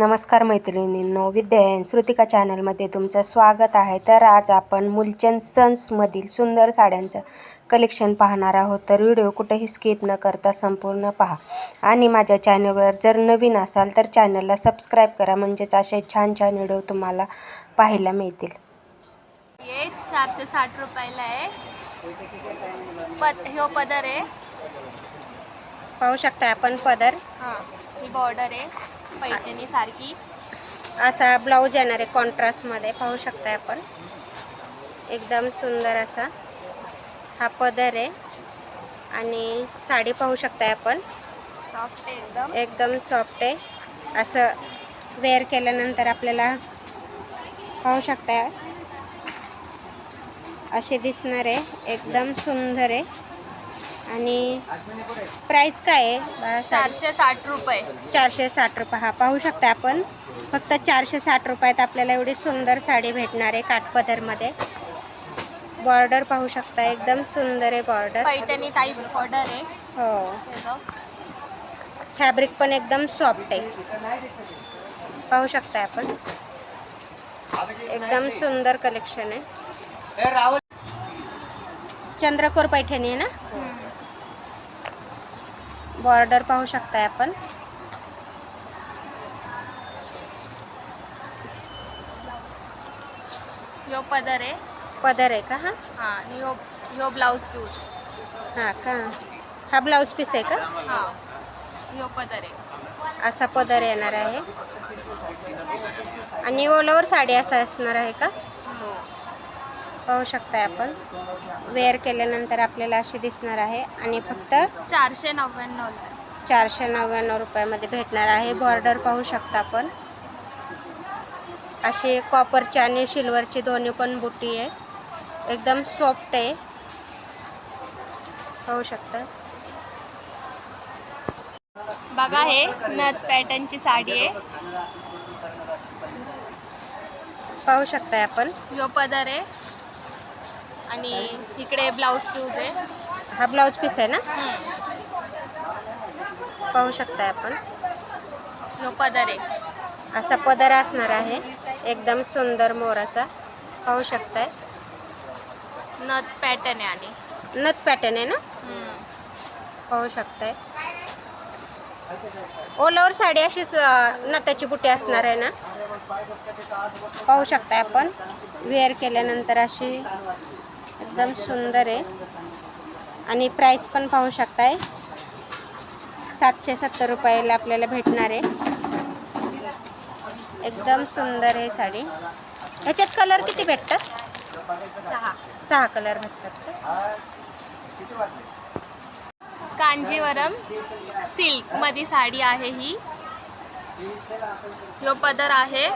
नमस्कार मैत्रिणींनो विद्या श्रुतिका चॅनलमध्ये तुमचं स्वागत आहे. तर आज आपण मुलचंद सन्समधील सुंदर साड्यांचं कलेक्शन पाहणार आहोत. तर व्हिडिओ कुठेही स्किप न करता संपूर्ण पहा. आणि माझ्या चॅनलवर जर नवीन असाल तर चॅनलला सबस्क्राईब करा. म्हणजेच असे छान छान व्हिडिओ तुम्हाला पाहायला मिळतील. ये चारशे साठ रुपयाला आहे. पद पदर आहे. पाहू शकता आपण पदर. हां ही बॉर्डर आहे. पैठणी सारखी असा ब्लाऊज येणार आहे कॉन्ट्रास्टमध्ये पाहू शकता आपण. एकदम सुंदर असा हा पदर आहे. आणि साडी पाहू शकताय आपण. सॉफ्ट एकदम. एकदम सॉफ्ट आहे. असं वेअर केल्यानंतर आपल्याला पाहू शकता असे दिसणार आहे. एकदम सुंदर आहे. आणि प्राईस काय आहे? चारशे साठ रुपये. चारशे साठ रुपये. हा पाहू शकता आपण. फक्त चारशे साठ रुपयात आपल्याला एवढी सुंदर साडी भेटणार आहे काठपदरमध्ये. बॉर्डर पाहू शकता. एकदम सुंदर आहे बॉर्डर. पैठणी टाईप बॉर्डर आहे. हो. फॅब्रिक पण एकदम सॉफ्ट आहे. पाहू शकता आपण. एकदम सुंदर कलेक्शन आहे. चंद्रकोर पैठणी आहे ना? बॉर्डर पाहू शकताय आपण. ह्यो पदर आहे. पदर आहे का? हा. हां आणि ह्यो ह्यो ब्लाऊज पिऊज हा का? हा ब्लाऊज पीस आहे का? हां ह्यो पदर आहे. असा पदर येणार आहे. आणि ओलावर साडी असं असणार आहे का? पाहू शकताय आपण. वेअर केल्यानंतर आपल्याला अशी दिसणार आहे आणि फक्त चारशे नव्याण्णवला चारशे नव्याण्णव रुपयामध्ये भेटणार आहे. बॉर्डर पाहू शकता आपण. अशी कॉपरची आणि सिल्वरची दोन्ही पण बुटी आहे. एकदम सॉफ्ट आहे. पाहू शकता. बघा हे नथ पॅटर्नची साडी आहे. पाहू शकताय आपण. ह्यो पदर आहे. आणि इकडे ब्लाऊज पिऊज आहे. हा ब्लाऊज पीस आहे ना. पाहू शकताय आपण. पदर आहे. असा पदर असणार आहे. एकदम सुंदर मोराचा. पाहू शकताय. नथ पॅटर्न आहे आणि. नथ पॅटर्न आहे ना? हम्म. पाहू शकताय. ओलावर साडी अशीच अं, नथाची बुटी असणार आहे ना? पाहू शकताय आपण. वेअर केल्यानंतर अशी. एकदम सुंदर आहे. आणि प्राईस पण पाहू शकताय. सातशे सत्तर रुपयाला आपल्याला भेटणार आहे. एकदम सुंदर आहे साडी. ह्याच्यात कलर किती भेटतात? सहा. सहा कलर भेटतात? कांजीवरम सिल्कमध्ये साडी आहे ही. ह्यो पदर आहे.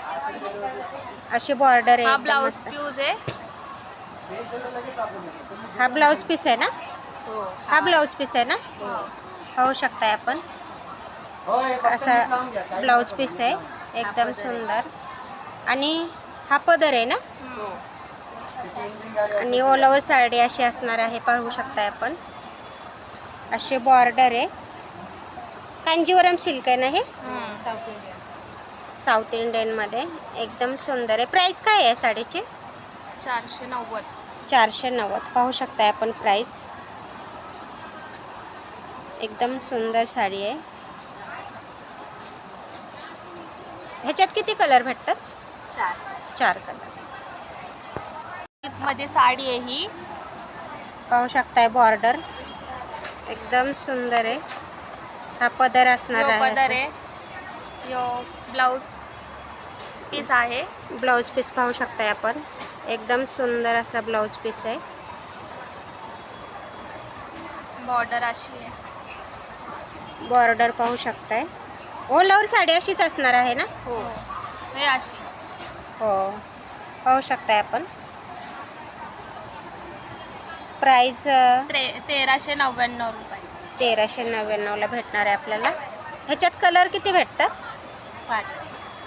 अशी बॉर्डर आहे. हा ब्लाऊज मस्त. प्यूज आहे. हा ब्लाऊज पीस आहे ना? हो. हा ब्लाऊज पीस आहे ना? हो. पाहू शकताय आपण. असा ब्लाऊज पीस आहे. एकदम सुंदर. आणि हा पदर आहे ना? आणि ऑल ओव्हर साडी अशी असणार आहे. पाहू शकताय आपण. अशी बॉर्डर आहे. कांजीवरम सिल्क आहे ना हे? साऊथ इंडियनमध्ये एकदम सुंदर आहे. प्राईस काय आहे साडीची? चारशे नव्वद. चारशे नव्वद. पाहू शकताय आपण प्राईस एकदम सुंदर साडी आहे. ह्याच्यात किती कलर भेटतात? चार. चार कलरमध्ये साडी आहे ही. पाहू शकताय बॉर्डर एकदम सुंदर आहे. हा पदर असणार ह्यो पदर आहे. आहे ब्लाऊज पीस आहे. ब्लाऊज पीस पाहू शकताय आपण. एकदम सुंदर असा ब्लाऊज पीस आहे. बॉर्डर अशी आहे. बॉर्डर पाहू शकताय. ओलावर साडी अशीच असणार आहे ना? हो हे अशी. हो पाहू शकताय आपण. प्राईज त्रे तेराशे नव्याण्णव रुपये. तेराशे नव्याण्णवला भेटणार आहे आपल्याला. ह्याच्यात कलर किती भेटतात? पाच.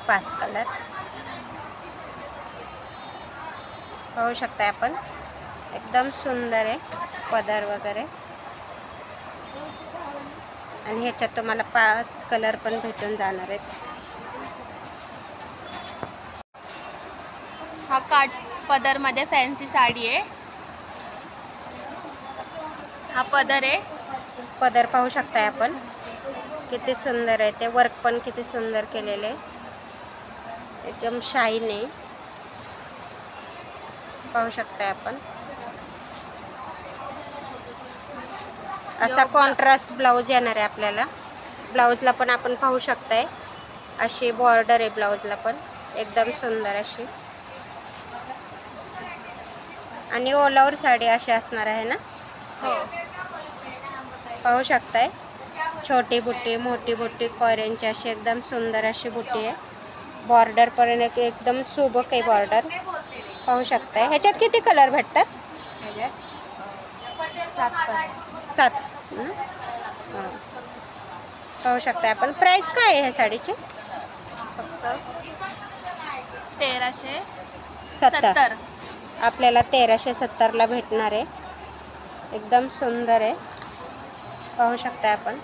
पाच कलर पाहू शकता आपण. एकदम सुंदर आहे पदर वगैरे. आणि ह्याच्यात तुम्हाला पाच कलर पण भेटून जाणार आहेत. हा काट पदरमध्ये फॅन्सी साडी आहे. हा पदर आहे. पदर पाहू शकताय आपण. किती सुंदर आहे. ते वर्क पण किती सुंदर केलेले एकदम शाईन आहे. पाहू शकताय आपण. असा कॉन्ट्रास्ट ब्लाऊज येणार आहे आपल्याला. ब्लाऊजला पण आपण पाहू शकताय. अशी बॉर्डर आहे ब्लाऊजला पण. एकदम सुंदर अशी. आणि ओलावर साडी अशी असणार आहे ना? हो. पाहू शकताय. छोटी बुट्टी मोठी बुट्टी कॉयऱ्यांची अशी एकदम सुंदर अशी बुट्टी आहे. बॉर्डर पर्यंत एक- एकदम सुबक आहे बॉर्डर पाहू शकताय. ह्याच्यात किती कलर भेटतात? सात. पाहू शकताय आपण. प्राइस काय आहे ह्या साडीची? फक्त तेराशे सत्तर. सत्तर. आपल्याला तेराशे सत्तरला भेटणार आहे. एकदम सुंदर आहे. पाहू शकताय आपण.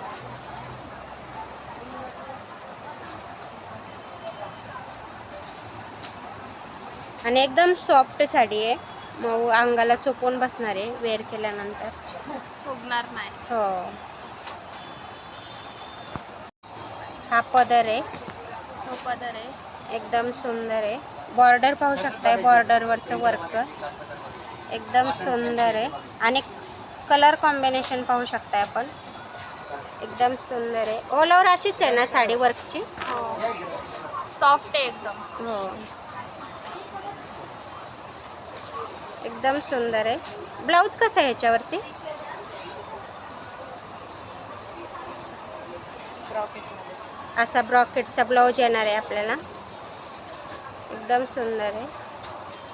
आणि एकदम सॉफ्ट साडी आहे. मग अंगाला चुकून बसणार आहे वेअर केल्यानंतर. फुगणार नाही. हो. हा पदर आहे. तो पदर आहे. एकदम सुंदर आहे. बॉर्डर पाहू शकताय बॉर्डरवरचं वर्क एकदम सुंदर आहे. आणि कलर कॉम्बिनेशन पाहू शकताय आपण. एकदम सुंदर आहे. ऑल ओव्हर अशीच आहे ना साडी वर्कची हो. सॉफ्ट आहे एकदम. हो. एकदम सुंदर आहे. ब्लाऊज कसं आहे ह्याच्यावरती? असा ब्रॉकेटचा ब्लाऊज येणार आहे आपल्याला. एकदम सुंदर आहे.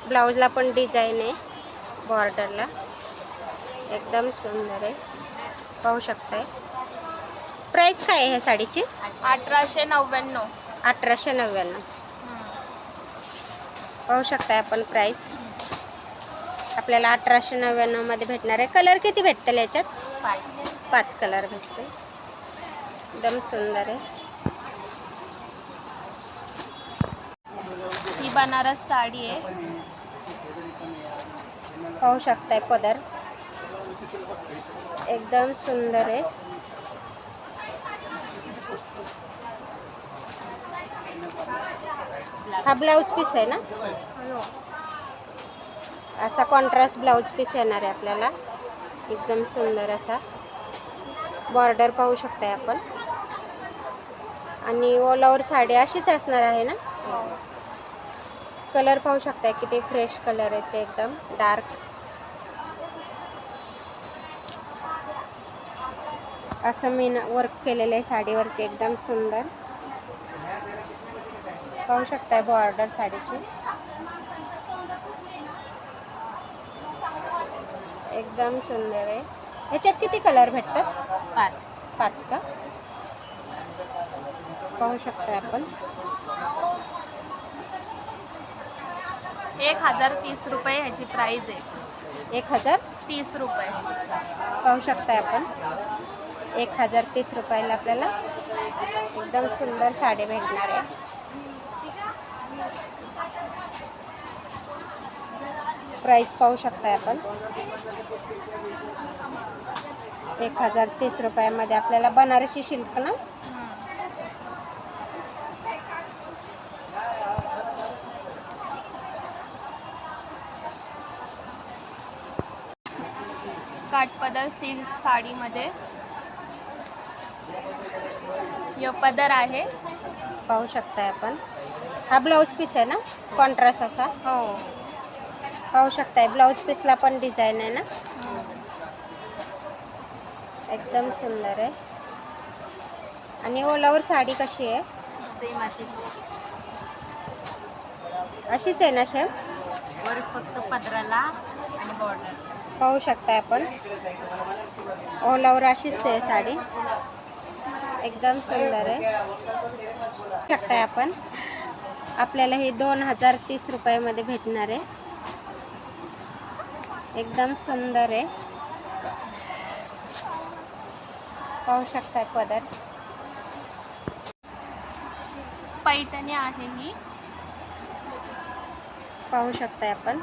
ब्लाऊजला पण डिझाईन आहे. बॉर्डरला. एकदम सुंदर आहे. पाहू शकताय. प्राईस काय आहे ह्या साडीची? अठराशे नव्याण्णव. अठराशे नव्याण्णव. पाहू शकताय आपण प्राईस. आपल्याला अठराशे नव्याण्णवमध्ये भेटणार आहे. कलर किती भेटतील याच्यात? पाच कलर भेटते एकदम सुंदर आहे. ही बनारस साडी आहे. पाहू शकताय पदर. एकदम सुंदर आहे. हा ब्लाऊज पीस आहे ना? हो. असा कॉन्ट्रास्ट ब्लाऊज पीस येणार आहे आपल्याला. एकदम सुंदर असा. बॉर्डर पाहू शकताय आपण. आणि ऑल ओव्हर साडी अशीच असणार आहे ना? कलर पाहू शकताय किती फ्रेश कलर आहे ते एकदम. डार्क असं मी वर्क केलेलं आहे साडीवरती. एकदम सुंदर. पाहू शकताय बॉर्डर साडीची. एकदम सुंदर आहे. ह्याच्यात किती कलर भेटतात? पाच. पाच का? पाहू शकताय आपण. एक हजार तीस रुपये ह्याची प्राइस आहे. एक हजार? तीस रुपये. पाहू शकताय आपण. एक हजार तीस रुपयाला आपल्याला एकदम सुंदर साडी भेटणार आहे. प्राईस पाहू शकताय आपण. एक हजार तीस रुपयामध्ये आपल्याला बनारसी सिल्क ना? काठपदर सिल्क साडीमध्ये. यो पदर आहे. पाहू शकताय आपण. हा ब्लाऊज पीस आहे ना? कॉन्ट्रास्ट असा. हो. पाहू शकताय. ब्लाऊज पीसला पण डिझाईन आहे ना? एकदम सुंदर आहे. आणि ओलावर साडी कशी आहे? सेम अशीच. अशीच आहे ना शेम वर फक्त पदराला आणि बॉर्डर पाहू शकताय आपण. ओलावर अशीच आहे साडी. एकदम सुंदर आहे. शकताय आपण. आपल्याला ही दोन हजार तीस रुपयामध्ये भेटणार आहे. एकदम सुंदर आहे. पाहू शकताय पदर. पैठणी आहे ही. पाहू शकताय आपण.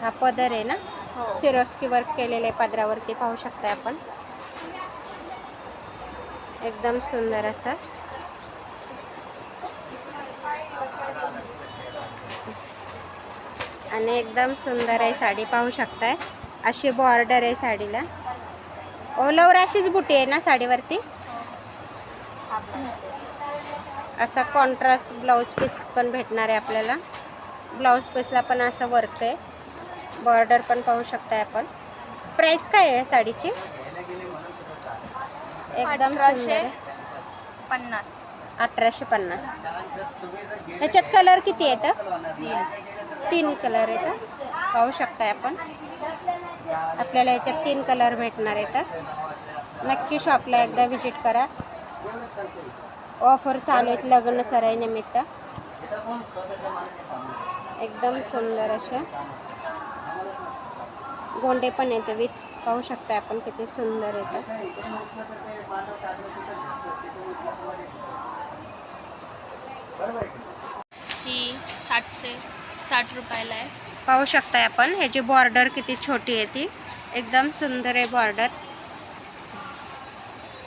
हा पदर आहे ना? हो. सिरोस्की वर्क केलेले पदरावरती पाहू शकताय आपण. एकदम सुंदर असं. आणि एकदम सुंदर आहे साडी पाहू शकताय. अशी बॉर्डर आहे साडीला. ओलवर अशीच बुटी आहे ना साडीवरती? असा कॉन्ट्रास्ट ब्लाऊज पीस पण भेटणार आहे आपल्याला. ब्लाऊज पीसला पण असं वर्क आहे. बॉर्डर पण पाहू शकताय आपण. प्राईस काय आहे साडीची? एकदम. पन्नास. अठराशे पन्नास. ह्याच्यात कलर किती येतं तीन कलर येतं पाहू शकताय आपण. आपल्याला याच्यात तीन कलर भेटणार येतात. नक्की शॉपला एकदा व्हिजिट करा. ऑफर चालू आहेत लग्न सरायनिमित्त एकदम सुंदर असे गोंडे पण येतं विथ. पाहू शकताय आपण किती सुंदर येतं ही सातशे साठ रुपयाला आहे. पाहू शकताय आपण ह्याची बॉर्डर किती छोटी आहे ती एकदम सुंदर आहे बॉर्डर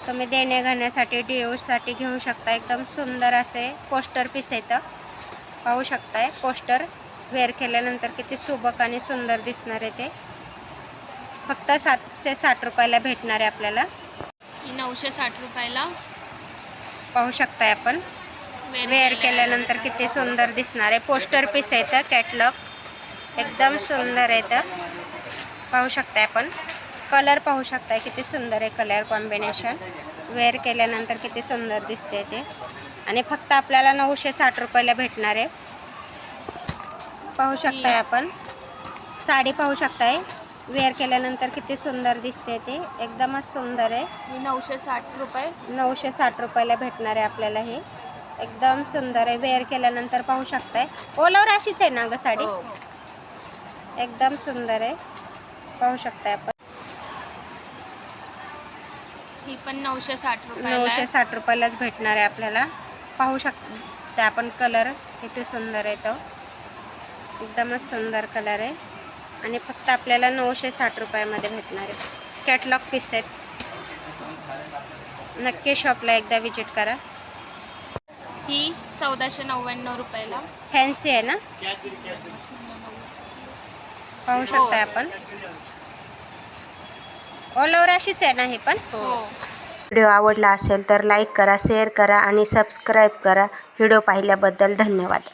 तुम्ही देण्या घेण्यासाठी साठी घेऊ शकता एकदम सुंदर असे पोस्टर पीस येतं पाहू शकताय पोस्टर वेअर केल्यानंतर किती सुबक आणि सुंदर दिसणार आहे ते. फक्त सातशे साठ रुपयाला भेटणार आहे आपल्याला. नऊशे साठ रुपयाला. पाहू शकताय आपण. वेअर केल्यानंतर किती सुंदर दिसणार आहे. पोस्टर पीस येतं कॅटलॉग. एकदम सुंदर येतं पाहू शकताय आपण. कलर पाहू शकताय किती सुंदर आहे कलर कॉम्बिनेशन. वेअर केल्यानंतर किती सुंदर दिसते ते. आणि फक्त आपल्याला नऊशे साठ रुपयाला भेटणार आहे. पाहू शकताय आपण. साडी पाहू शकताय. वेअर केल्यानंतर किती सुंदर दिसते ते. एकदमच सुंदर आहे. नऊशे साठ रुपये. नऊशे साठ रुपयाला भेटणार आहे आपल्याला हे. एकदम सुंदर आहे. वेअर केल्यानंतर पाहू शकताय. ओलावर अशीच आहे ना ग साडी? हो. एकदम सुंदर आहे. पाहू शकताय आपण. ही पण नऊशे साठ नऊशे साठ रुपयालाच भेटणार आहे आपल्याला. पाहू शकता आपण कलर किती सुंदर आहे तो. एकदमच सुंदर कलर आहे. आणि फक्त आपल्याला नऊशे साठ रुपयामध्ये भेटणार आहे. कॅटलॉग पीस आहेत. नक्की शॉपला एकदा विजिट करा. ही चौदाशे नव्याण्णव रुपयाला. फॅन्सी आहे ना? पाहू शकताय आपण. ऑल ओव्हर अशीच आहे ना ही पण? हो. व्हिडिओ आवडला असेल तर लाईक करा शेअर करा आणि सबस्क्राईब करा. व्हिडिओ पाहिल्याबद्दल धन्यवाद.